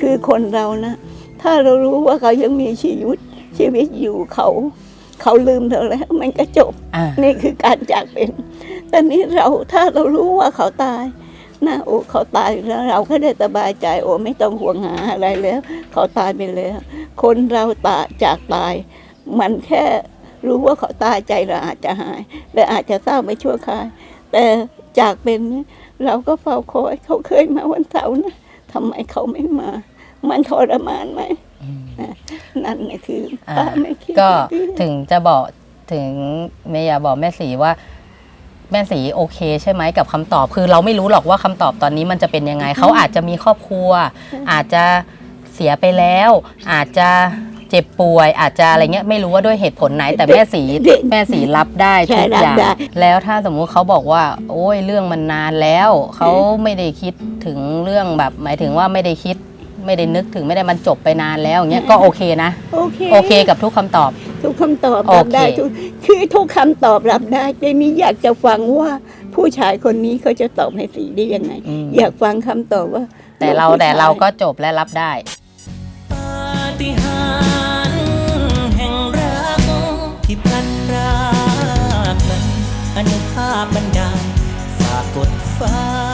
คือคนเรานะถ้าเรารู้ว่าเขายังมีชีวิตชีวิตอยู่เขา เขาลืมเราแล้ว มันก็จบอ่านี่คือการจากเป็นแต่นี้เราถ้าเรารู้ว่าเขาตายนะโอ้เขาตายแล้วเราก็ได้สบายใจ โอ้ไม่ต้องห่วงหาอะไรแล้ว เขาตายไปแล้ว คนเราตายจากตาย มันแค่รู้ว่าเขาตายใจเราอาจจะหายและอาจจะเศร้าไม่ชั่วคราวแต่จากเป็นเนี่ยเราก็เฝ้าคอยเขาเคยมาวันเสาร์นะ ทำไมเขาไม่มา มันทรมานไหมอืมนั่นนี่คืออ่าป้าไม่คิดก็ดีถึงจะบอกถึงเมย์อยากบอกแม่สีว่า แม่สีโอเคใช่ไหมกับคำตอบ คือเราไม่รู้หรอกว่าคำตอบตอนนี้มันจะเป็นยังไง เขาอาจจะมีครอบครัว อาจจะเสียไปแล้ว อาจจะ เจ็บป่วยอาจจะอะไรเงี้ยไม่รู้ว่าด้วยเหตุผลไหนแต่แม่สีแม่สีรับได้ใช่ทุกรัอบย่างได้แล้วถ้าสมมุติเขาบอกว่า โอ้ยเรื่องมันนานแล้วเขาไม่ได้คิดถึงเรื่องแบบ หมายถึงว่าไม่ได้คิดไม่ได้นึกถึงไม่ได้มันจบไปนานแล้วอย่างเงี้ยก็โอเคนะ โอเคโอเคกับทุกคำตอบ ทุกคำตอบโอรับเคได้ทุกคือทุกคำตอบรับได้แต่นี้อยากจะฟังว่าผู้ชายคนนี้เขาจะตอบให้สีได้ยังไงอืมอยากฟังคำตอบว่า แต่เราผู้ชยแต่เราก็จบและรับได้ปา ฏิหารแห่งรักที่พลันรากนั้นอนุภาพบันดาลฝากกดฟ้า